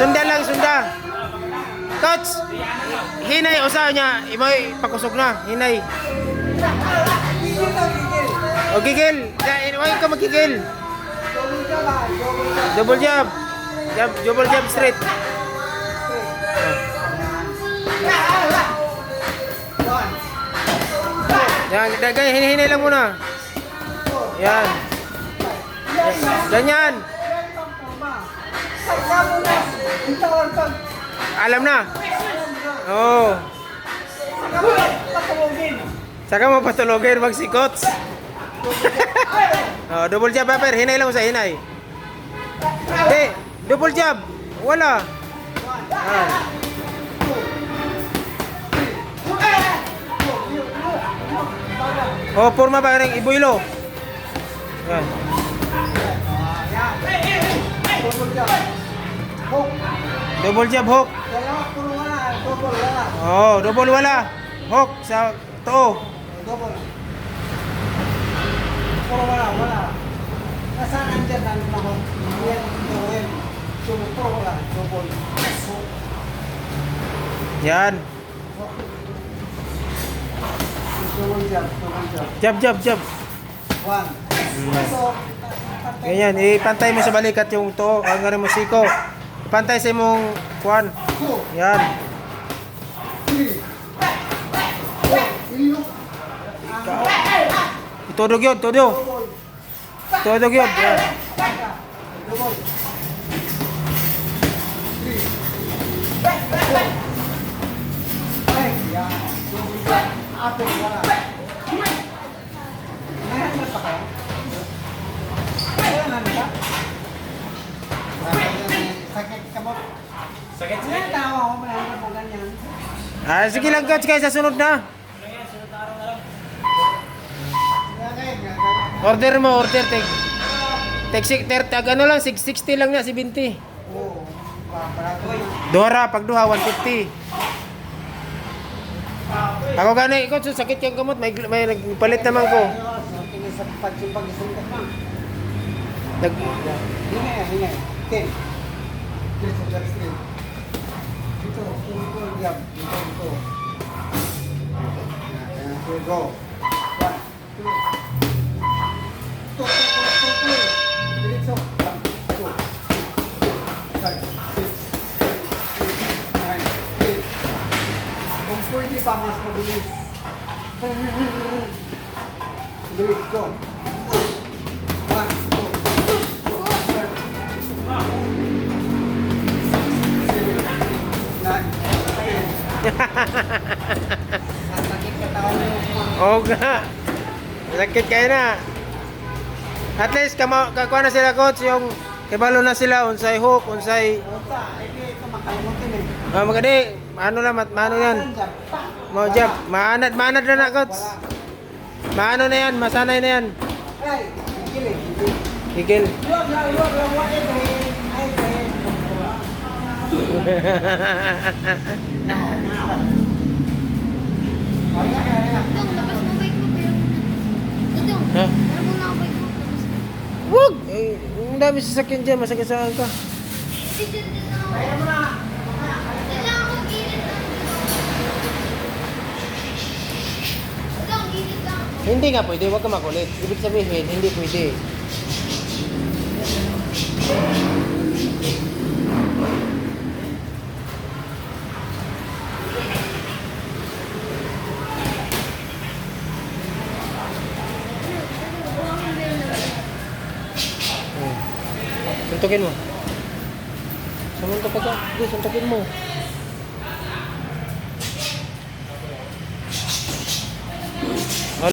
Sunda lang, sunda. Coach, hinay usa niya, imay pakusog na, hinay. O gigil, huwag ka magigil. Double jab. Jab, double jab straight. Yan, ganyan, hinay lang muna. Yan. Ganyan. Alam na. Oo. Oh. Saka mo patulogin magsikot. oh, double jab, Pepper. Hinay lang sa hinay. Hindi, double jab. Wala. Yan. Oh, forma ba rin ibuilo? Yan. Double jab hook. Oh, double wala. Hook sa to. Puro wala, wala. Nasaan andyan ang mga yan, gawin. Puro wala, double. Yan. Double jump, double jump. Jab, jab, jab. One. So, Ganyan, ipantay mo sa balikat yung to, ang ganun mo siko. Ipantay sa imong kwan. Yan. Itudog yun, tudog. Tudog yun. Yan. Three, Sakit ka mo? Sakit siya? Tawa ko, meron mo ganyan. Ah, sige lang coach, kaya sa sunod na. Order mo, order. Take, take, ter, tag, ano lang, 660 lang na, 70. Oo. Dora, pag duha, 150. Ako gani, coach, sakit yung kamot, may, may nagpalit naman ko. Sa pagsimpag isang. Nag, Hingay, hingay. Ten. Dito, three. Dito, dito, jab. Dito, dito. Ayan, here we go. One, two. Two, two, two, two. Diretso. One, two. Five, six, seven, eight, nine, eight. Kung pwede pa, mas mabilis. Bilis, go. Oo nga. Sakit kayo na. At least, kama, kakuha na sila coach, yung kibalo na sila, unsay hook, unsay... Oh, maganda, ano lang, maano yan. Mo jab, maanad, maanad na na coach. Maano na yan, masanay na yan. Ay, gilid, Ha? Wag! Eh, ang dami sasakyan dyan, masakit sa ka. Ayaw mo na. Hindi nga pwede, wag ka makulit. Ibig sabihin, hindi pwede. Suntukin mo. Sumuntok ka dyan. Hindi, suntukin mo.